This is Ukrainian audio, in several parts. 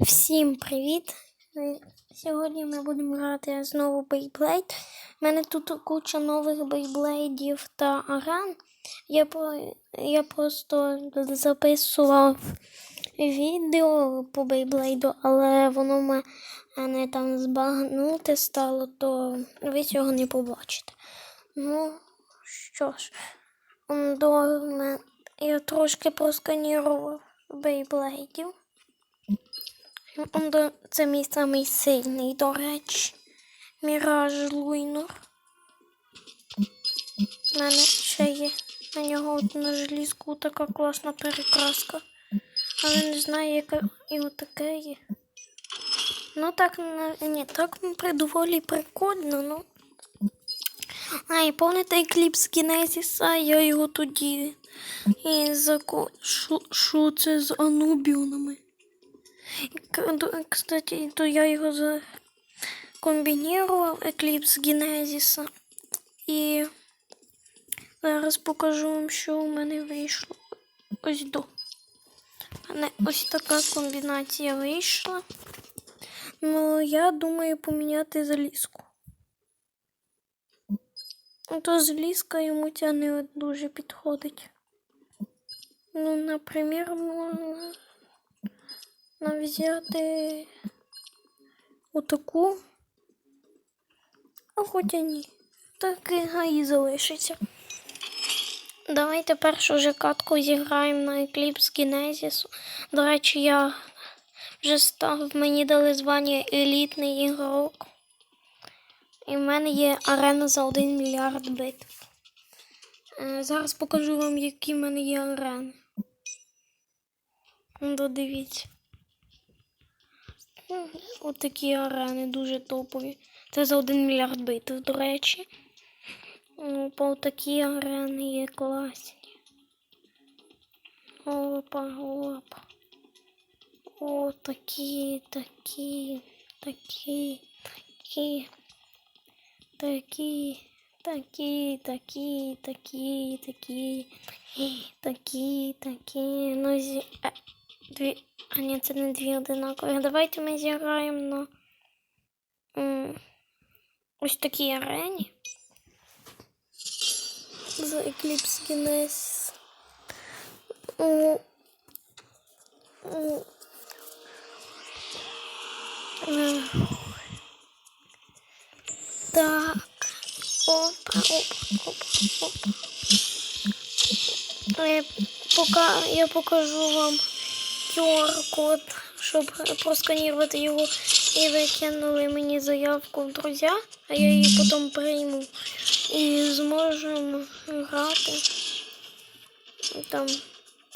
Всім привіт! Сьогодні ми будемо грати знову Beyblade. У мене тут куча нових бейблейдів та арен. Я, я просто записував відео по бейблейду, але воно в мене там збагнуте стало, то ви цього не побачите. Ну, що ж, до я трошки просканірував бейблейдів. Он Це мій самий сильний, до речі. Міраж Луйнор. У мене ще є на нього на желізку така класна перекраска. Але не знаю, яка і отаке є. Ну так, ні, так доволі прикольно, ну. А, і пам'ятаєте кліп з Кінезіса, я його тоді і. Що, що це з анубіонами? Кстати, то я його за... комбінував Eclipse Genesis. І зараз покажу вам, що у мене вийшло. Ось до. Ось така комбінація вийшла. Ну, я думаю поміняти залізку. Ну, То залізка йому ця не дуже підходить. Ну, наприклад, можна нам взяти отаку. А хоча ні. Так і залишиться. Давайте першу вже катку зіграємо на Eclipse Genesis. До речі, я вже став, мені дали звання елітний ігрок. І в мене є арена за 1 мільярд битв. Е, Зараз покажу вам, які в мене є арени. Ну, Додивіться. Ну, Отакі арени дуже топові. Це за 1 мільярд битв, до речі. Ну, По такі арени є класні. Опа, опа. О, такі, такі, такі, такі, такі, такі, такі, такі, такі, такі, такі. Ну, зі... Дві. А ні, це не дві одинакові. Давайте ми зіграємо на ось такій арені. За Eclipse м, е. Так. Опа, опа, опа, опа. Я покажу вам QR-код, щоб просканувати його і ви кинули мені заявку в друзі, а я її потім прийму і зможемо грати. Там.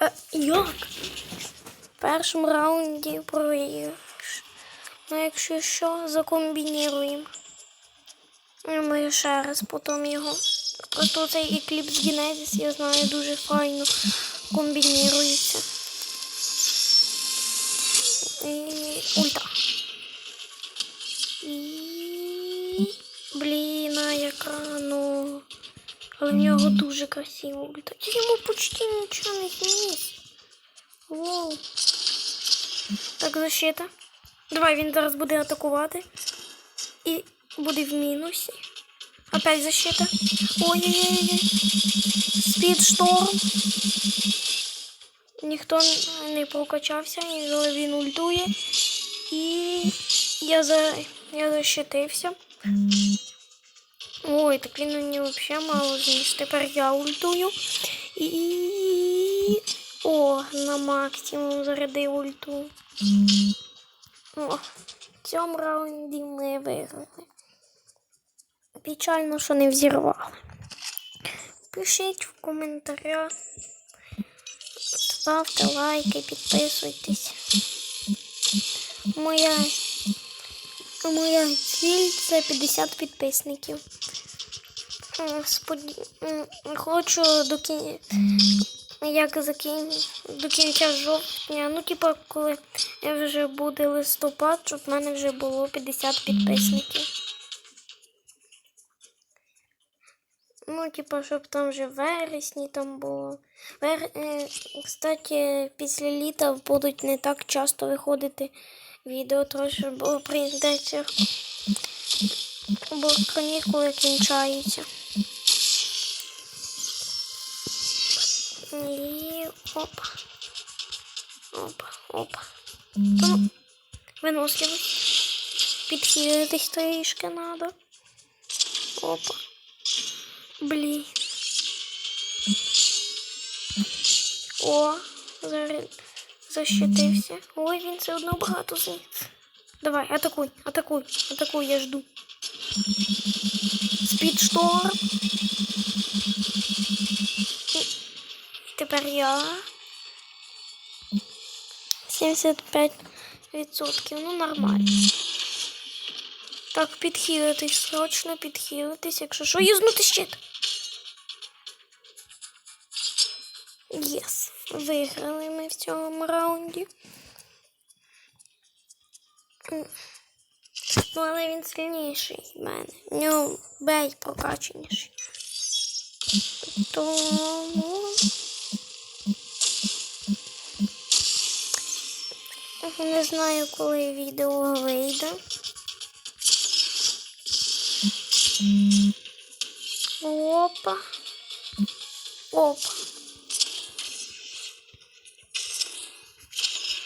А, як? В першому раунді проіграєш. Ну, якщо що, закомбініруємо. Ми ще раз потім його. Просто цей Eclipse Genesis, я знаю, дуже файно комбінірується. І ульта. І... Блін, а яка, ну... Але в нього дуже красиво ульта. Я йому почти нічого не зніс. Воу. Так, защита. Давай, він зараз буде атакувати. І буде в мінусі. Опять защита. Ой-ой-ой. Спідшторм. Ніхто не прокачався, і він ультує. І я за я защитився. Ой, так він мені взагалі мало зніс. Тепер я ультую. І. О, на максимум зарядив ульту. О, в цьому раунді ми виграли. Печально, що не взірвали. Пишіть в коментарях. Ставте лайки, підписуйтесь. Моя, ціль це 50 підписників. Споді- Хочу до кін... як закін... до кінця жовтня, ну типа коли вже буде листопад, щоб в мене вже було 50 підписників. Ну, типа, щоб там вже вересні там було. Вер... е, Кстати, після літа будуть не так часто виходити відео, трошки, бо прийдеться. Бо канікули кінчаються. І опа. Опа, опа. Ну, виносливість. Підхилитись трішки надо. Опа. Блін. О, зараз защитився. Ой, він все одно багато зніс. Давай, атакуй, атакуй, атакуй, я жду. Спідшторм. Тепер я. 75%. Ну, нормально. Так, підхилитись, срочно підхилитись, якщо що, юзнути щит. Єс. Виграли ми в цьому раунді. Ну, але він сильніший в мене. Нього бей прокаченіший. Тому. Не знаю, коли відео вийде. Опа. Опа.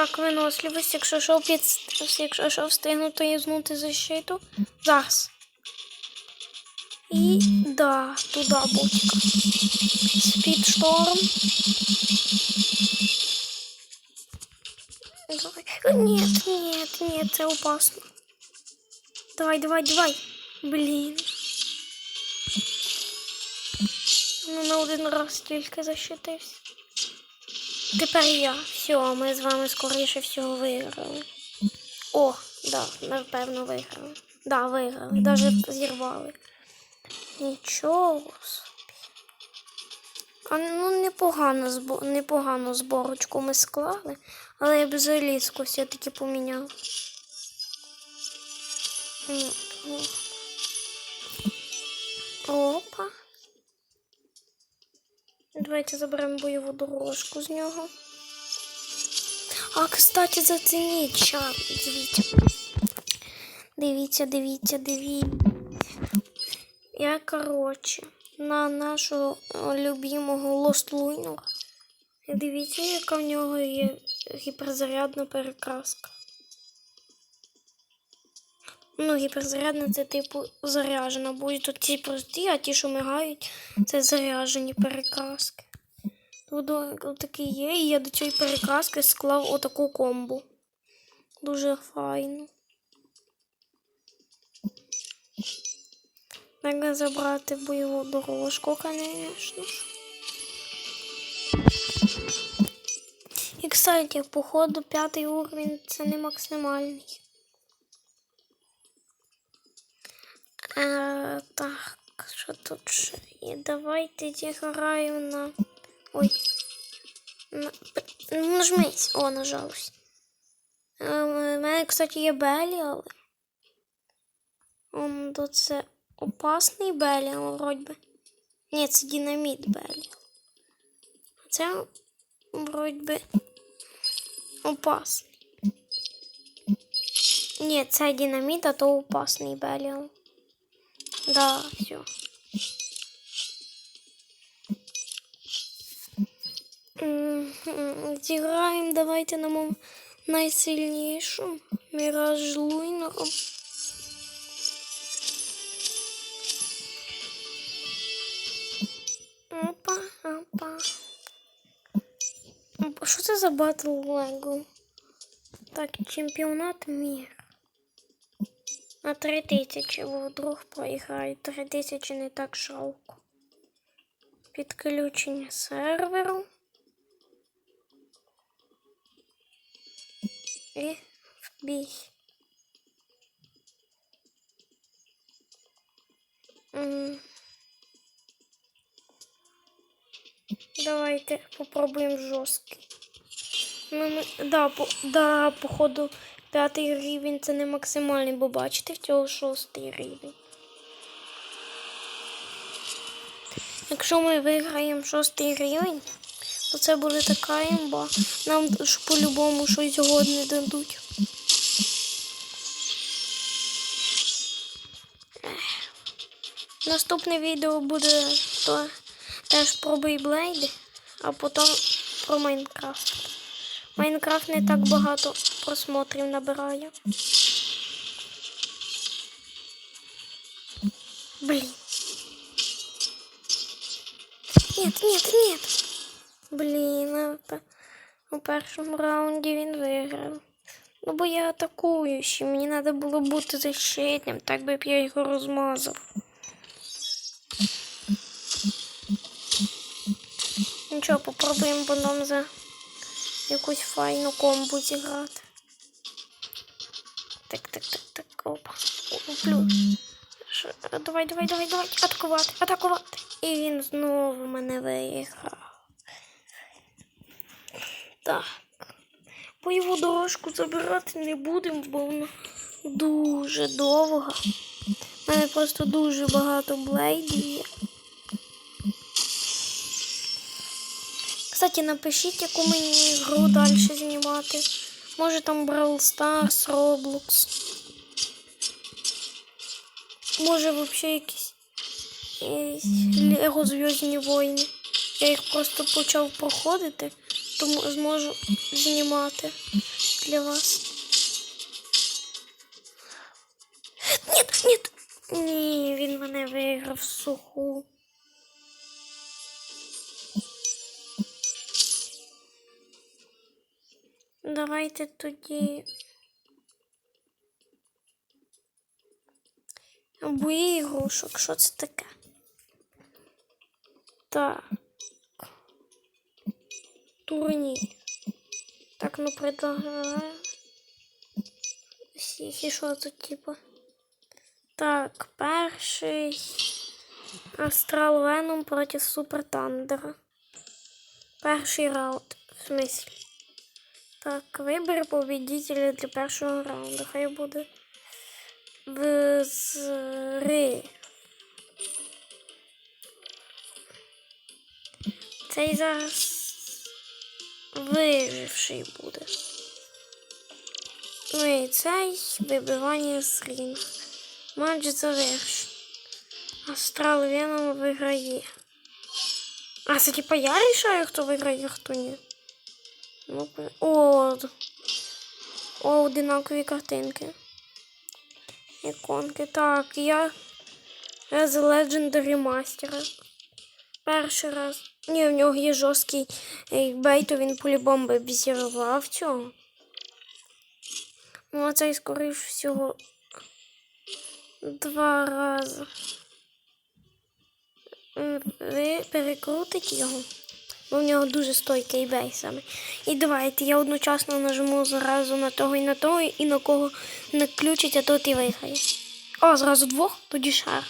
Так, виносливість, якщо що, під... якщо що то юзнути защиту. Зараз. І да, туди бутик. Спідшторм. Давай. Нет, нет, нет, це опасно. Давай, давай, давай. Блін. Ну, на один раз тільки защитився. Тепер я. Все, ми з вами скоріше всього виграли. О, да, напевно виграли. Да, виграли. Даже зірвали. Нічого собі. А, ну, непогано, збо... непогано зборочку ми склали, але я б залізку все-таки поміняв. Опа. Давайте заберемо бойову дорожку з нього. А, кстати, зацініть чат. Дивіться. Дивіться, дивіться, дивіться. Я, коротше, на нашого любимого Lost Lunar. Дивіться, яка в нього є гіперзарядна перекраска. Ну, гіперзарядна це типу заряжена. Будуть тут ті прості, а ті, що мигають, це заряжені перекраски. Тут такі є, і я до цієї перекраски склав отаку комбу. Дуже файно. Треба забрати бойову дорожку, звісно. І, кстати, походу, п'ятий уровень це не максимальний. Е, так, що тут ще є? Давайте зіграємо на. Ой. На... Нажмись. О, нажалось. Е, У мене, кстати, є Белі. Он то це опасний Белі, вроді би. Ні, це динаміт Белі. Це вроді би опасний. Ні, це динаміт, а то опасний Беліал. Да, все. Зіграємо давайте на моєму найсильнішу. Міраж Луйнером. Опа, опа. Опа, Що це за батл Лего? Так, чемпіонат мір. На три тисячі, вдруг проіграє. Три тисячі не так жалко. Підключення серверу. І в бій. Давайте попробуємо жорсткий. Ну, ми- да, по, да, походу, п'ятий рівень це не максимальний, бо бачите, в цього шостий рівень. Якщо ми виграємо шостий рівень, то це буде така імба. Нам ж по-любому щось годне дадуть. Наступне відео буде то теж про Бейблейди, а потім про Майнкрафт. Майнкрафт не так багато просмотрів набирає. Блін. Нет, нет, нет. Блін, у першому раунді він виграв. Ну, бо я атакуючий, мені треба було бути защитним, так би б я його розмазав. Нічого, попробуємо потім за якусь файну комбу зіграти. Так, так, так, так, опа. Куплю. Давай, давай, давай, давай. Атакувати, атакувати. І він знову мене виїхав. Так. Бойову дорожку забирати не будемо, бо вона дуже довга. У мене просто дуже багато блейдів є. Кстати, напишіть, яку мені гру далі знімати. Може там Brawl Stars, Roblox. Може взагалі якісь Лего Зв'язні війни. Я їх просто почав проходити, тому зможу знімати для вас. Ні, ні. Ні, він мене виграв суху. Давайте тоді. Бої ігрушок, що це таке? Так. Турнір. Так, ну предлагаю. Всіх що тут, типу? Так, перший. Астрал Веном проти Супер Тандера. Перший раунд. В смислі. Так, вибір победителя для першого раунду. Хай буде. Взри. Цей зараз виживший буде. Ну і цей вибивання з рінг. Матч завершений. Астрал Веном виграє. А це типа я рішаю, хто виграє, а хто ні. О, о, одинакові картинки. Іконки. Так, я з Legendary Master. Перший раз. Ні, в нього є жорсткий бей, то він по-любому би цього. Ну, а цей, скоріш всього, два рази. Ви перекрутите його. Бо в нього дуже стойкий бей саме. І давайте я одночасно нажму зразу на того і на того, і на кого не включить, а тот і виграє. О, зразу двох, тоді шар.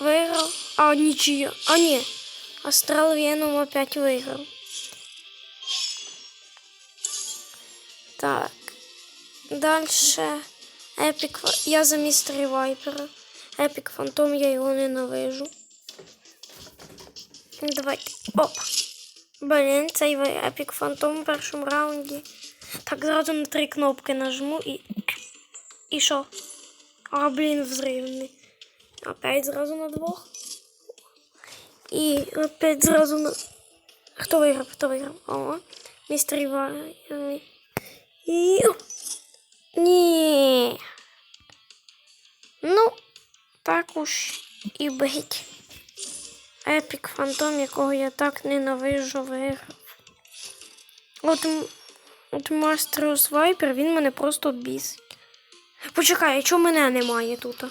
Виграв. А, нічия. А ні. Астрал Веном опять виграв. Так. Дальше. Епік. Я за містері Вайпера. Епік Фантом, я його ненавижу. Давайте. Оп. Блін, цей ви- епік фантом в першому раунді. Так, зразу на три кнопки нажму і. І що? А, блін, взривний. Опять зразу на двох. І опять зразу на. Хто виграв? Хто виграв? О, містер Іван. І. Ні. Ну, так уж і бить. Епік фантом, якого я так ненавижу, виграв. От, от Мастерус Вайпер, він мене просто бісить. Почекай, а чого мене немає тут?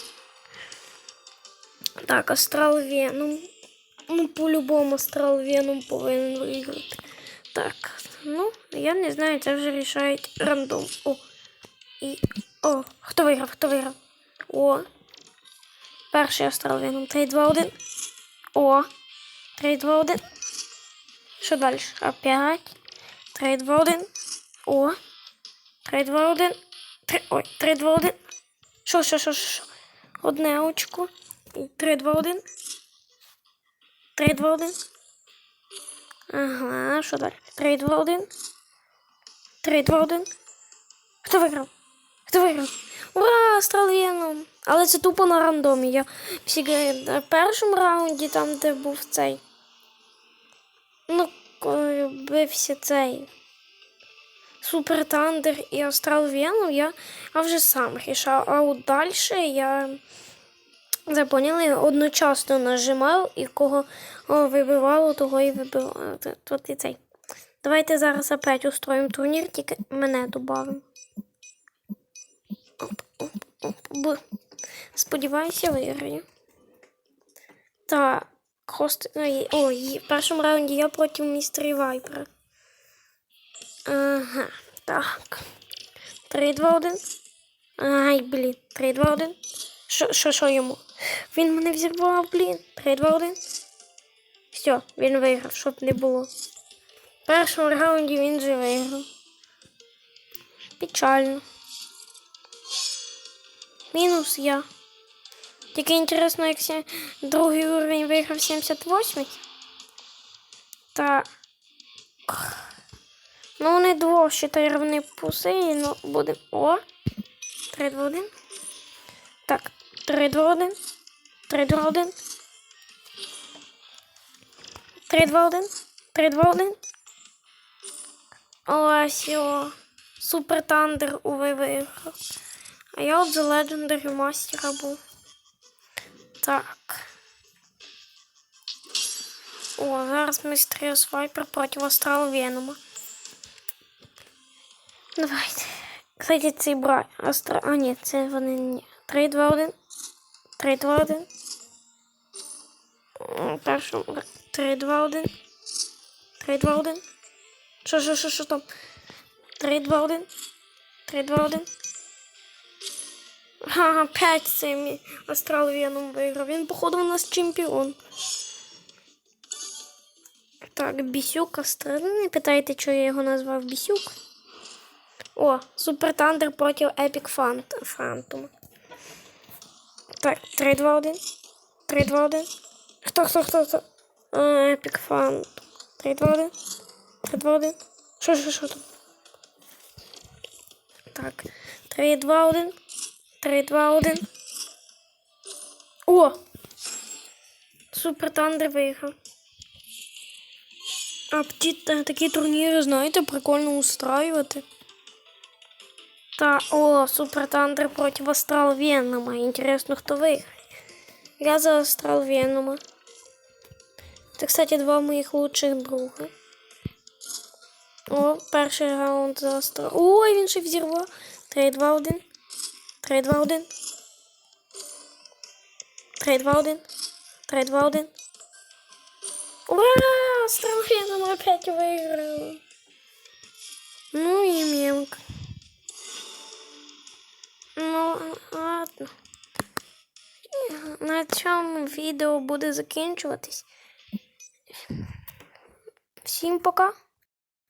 Так, Астрал Веном. Ну, по-любому Астрал Веном повинен виграти. Так, ну, я не знаю, це вже рішають рандом. О. І. О, хто виграв? Хто виграв? О. Перший Астрал Веном. 3, 2, 1. О. 3, 2, 1. Що далі? Опять. 3, 2, 1. О. 3, 2, 1. 3, ой, 3, 2, 1. Що, що, що, що? Одне очко. 3, 2, 1. 3, 2, 1. Ага, що далі? 3, 2, 1. 3, 2, 1. Хто виграв? Хто виграв? Ура! Астраліном! Але це тупо на рандомі. Я в першому раунді, там, де був цей. Ну, бився цей. Супер Тандер і Астрал Веном, я, я вже сам рішав. А от далі я це поняли, одночасно нажимав і кого вибивало, того і вибивало. Тут і цей. Давайте зараз опять устроїмо турнір, тільки мене додамо. Сподіваюся, виграю. Так, хост. Ой, ой, в першому раунді я проти містері Вайпера. Ага, так. 3, 2, 1. Ай, блін. 3, 2, 1. Що, що, йому? Він мене взірвав, блін. 3, 2, 1. Все, він виграв, щоб не було. В першому раунді він же виграв. Печально. Мінус я. Тільки інтересно, як сім... другий уровень виграв 78. Та. Ну, вони двох ще рівні пуси, ну буде. О! 3, 2, 1. Так, 3, 2, 1. 3, 2, 1. 3, 2, 1. 3, 2, 1. Ось його. Супер Тандер у виграв. А я от за Legendary мастера був. Так. О, зараз Мистеріус Вайпер проти Астрал Венома. Давайте. Кстати, цей брат. Астра... А, ні, це вони ні. 3, 2, 1. 3, 2, 1. М, Першому. 3, 2, 1. 3, 2, 1. Що, що, що, що там? 3, 2, 1. 3, 2, 1. Ага, 5 цим Астрал Веном виграв. Він, походу, у нас чемпіон. Так, Бісюк Астрал. Не питайте, чого я його назвав Бісюк. О, Супер Тандер проти Епік Фант... Фантома. Так, 3, 2, 1. 3, 2, 1. Хто, хто, хто, хто? Епік Фант. 3, 2, 1. 3, 2, 1. Що, що, що там? Так, 3, 2, 1. 3, 2, 1. О! Супер Тандер виїхав. А ті, та- такі турніри, знаєте, прикольно устраювати. Та, о, Супер Тандер проти Астрал Венома. Інтересно, хто виграє. Я за Астрал Венома. Це, кстати, два моїх лучших друга. О, перший раунд за Астрал. Ой, він ще взірвав. 3, 2, 1. 3, 2, 1. 3, 2, 1. 3, 2, 1. Ура! Астрал Веном опять виграв. Ну і мемка. Ну, ладно. На цьому відео буде закінчуватись. Всім пока.